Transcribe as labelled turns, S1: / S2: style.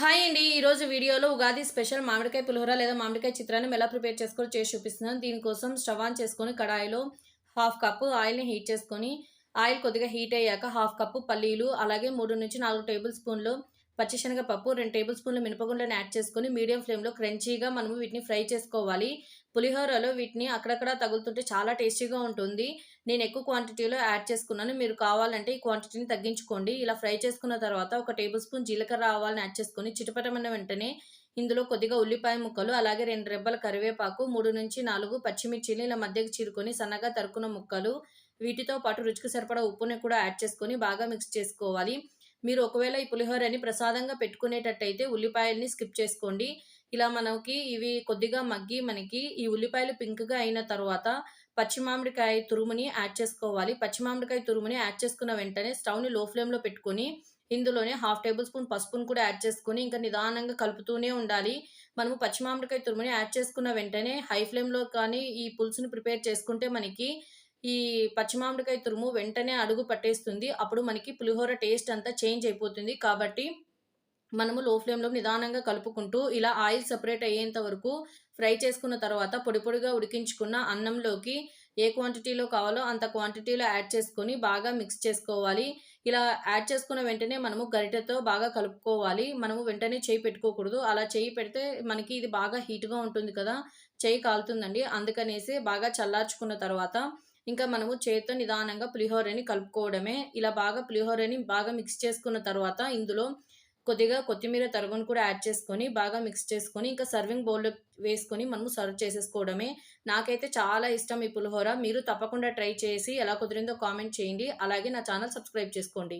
S1: Hi అండి. ఈరోజు వీడియోలో ఉగాది స్పెషల్ మామిడికాయ పులిహోర లేదా మామిడికాయ చిత్రాన్ని ఎలా ప్రిపేర్ చేసుకొని చేసి చూపిస్తున్నాను. దీనికోసం స్టవ్ ఆన్ చేసుకొని కడాయిలో హాఫ్ కప్పు ఆయిల్ని హీట్ చేసుకొని ఆయిల్ కొద్దిగా హీట్ అయ్యాక హాఫ్ కప్పు పల్లీలు అలాగే మూడు నుంచి నాలుగు టేబుల్ స్పూన్లు పచ్చిశనగపప్పు రెండు టేబుల్ స్పూన్ల మినపగుండ్లను యాడ్ చేసుకొని మీడియం ఫ్లేమ్లో క్రంచీగా మనము వీటిని ఫ్రై చేసుకోవాలి. పులిహోరలో వీటిని అక్కడక్కడ తగులుతుంటే చాలా టేస్టీగా ఉంటుంది. నేను ఎక్కువ క్వాంటిటీలో యాడ్ చేసుకున్నాను. మీరు కావాలంటే ఈ క్వాంటిటీని తగ్గించుకోండి. ఇలా ఫ్రై చేసుకున్న తర్వాత ఒక టేబుల్ స్పూన్ జీలకర్ర ఆవాలని యాడ్ చేసుకొని చిటపటమైన వెంటనే ఇందులో కొద్దిగా ఉల్లిపాయ ముక్కలు అలాగే రెండు రెబ్బల కరివేపాకు మూడు నుంచి నాలుగు పచ్చిమిర్చిని ఇలా మధ్యకి చీరుకొని సన్నగా తరుకున్న ముక్కలు వీటితో పాటు రుచికి సరిపడా ఉప్పుని కూడా యాడ్ చేసుకొని బాగా మిక్స్ చేసుకోవాలి. మీరు ఒకవేళ ఈ పులిహోరని ప్రసాదంగా పెట్టుకునేటట్టయితే ఉల్లిపాయల్ని స్కిప్ చేసుకోండి. ఇలా మనకి ఇవి కొద్దిగా మగ్గి మనకి ఈ ఉల్లిపాయలు పింక్గా అయిన తర్వాత పచ్చిమామిడికాయ తురుముని యాడ్ చేసుకోవాలి. పచ్చి మామిడికాయ తురుముని యాడ్ చేసుకున్న వెంటనే స్టవ్ని లో ఫ్లేమ్లో పెట్టుకొని ఇందులోనే హాఫ్ టేబుల్ స్పూన్ పసుపును కూడా యాడ్ చేసుకొని ఇంకా నిదానంగా కలుపుతూనే ఉండాలి. మనము పచ్చి మామిడికాయ తురుముని యాడ్ చేసుకున్న వెంటనే హై ఫ్లేమ్లో కానీ ఈ పులుసుని ప్రిపేర్ చేసుకుంటే మనకి ఈ పచ్చి మామిడికాయ తురుము వెంటనే అడుగు పట్టేస్తుంది. అప్పుడు మనకి పులిహోర టేస్ట్ అంతా చేంజ్ అయిపోతుంది. కాబట్టి మనము లో ఫ్లేమ్లో నిదానంగా కలుపుకుంటూ ఇలా ఆయిల్ సపరేట్ అయ్యేంత వరకు ఫ్రై చేసుకున్న తర్వాత పొడి పొడిగా ఉడికించుకున్న అన్నంలోకి ఏ క్వాంటిటీలో కావాలో అంత క్వాంటిటీలో యాడ్ చేసుకొని బాగా మిక్స్ చేసుకోవాలి. ఇలా యాడ్ చేసుకున్న వెంటనే మనము గరిటెతో బాగా కలుపుకోవాలి. మనము వెంటనే చేయి పెట్టుకోకూడదు. అలా చేయి పెడితే మనకి ఇది బాగా హీట్గా ఉంటుంది కదా. చేయి కాలుతుందండి. అందుకనేసి బాగా చల్లార్చుకున్న తర్వాత ఇంకా మనము చేతితో నిదానంగా పులిహోరని కలుపుకోవడమే. ఇలా బాగా పులిహోరని బాగా మిక్స్ చేసుకున్న తర్వాత ఇందులో కొద్దిగా కొత్తిమీర తరుగును కూడా యాడ్ చేసుకొని బాగా మిక్స్ చేసుకొని ఇంకా సర్వింగ్ బౌల్లో వేసుకొని మనము సర్వ్ చేసేసుకోవడమే. నాకైతే చాలా ఇష్టం ఈ పులిహోర. మీరు తప్పకుండా ట్రై చేసి ఎలా కుదిరిందో కామెంట్ చేయండి. అలాగే నా ఛానల్ సబ్స్క్రైబ్ చేసుకోండి.